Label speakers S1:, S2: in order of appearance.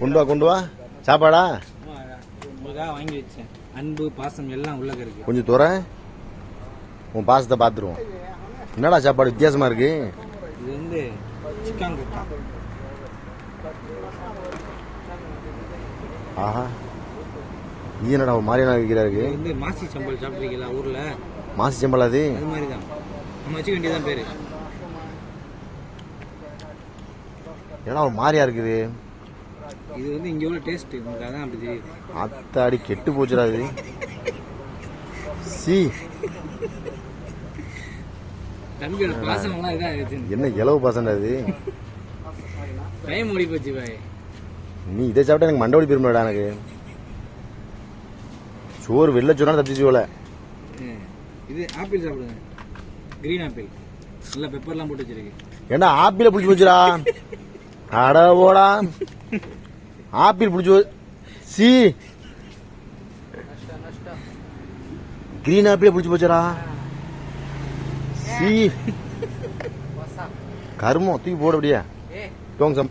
S1: கொண்டு வா கொண்டு வா. சாப்பாடா?
S2: வாங்கி வச்சேன். அன்பு பாசம் எல்லாம் உள்ள இருக்கு.
S1: கொஞ்சம் துற உன் பாசத்தை பார்த்துருவோம். என்னடா சாப்பாடு வித்தியாசமா இருக்கு?
S2: இது வந்து சிக்கன் குக்கா.
S1: ஆஹா. இது என்னடா மாதிரியான இருக்கிறாரு?
S2: இது வந்து மாசி சம்பல் சாப்பிட்றீங்களா ஊர்ல?
S1: மாசி செம்பல் அது?
S2: அது மாதிரி தான் நம்ம வச்சுக்க வேண்டியதான் பேரு.
S1: என்னடா ஒரு மாதிரியா இருக்குது?
S2: இது வந்து இங்க உள்ள டேஸ்ட் உங்களுக்கு அதான் அப்படி தெரியுது.
S1: அத்தாடி கெட்டு போச்சுடா இது. சி.
S2: தம்பியோட எல்லாம் இதான் ஆயிடுச்சு
S1: என்ன இலவு பாசண்டா இது?
S2: டைம் ஓடி போச்சு பாய்.
S1: நீ இதை சாப்பிட்டா எனக்கு மண்டவடி பெருமைடா எனக்கு. சோறு வெளில சொன்னா தப்பிச்சு போல.
S2: இது ஆப்பிள் சாப்பிடுங்க. கிரீன் ஆப்பிள் நல்லா பெப்பர்லாம் போட்டு வச்சிருக்கு.
S1: ஏண்டா ஆப்பிள புடிச்சு போச்சுடா? அட ஓடா ஆப்பிள் புடிச்சு போ- சி. கிரீன் ஆப்பிள புடிச்சு போச்சுடா. சி. கருமம் தூக்கி போட அப்படியே. டோங் சம்.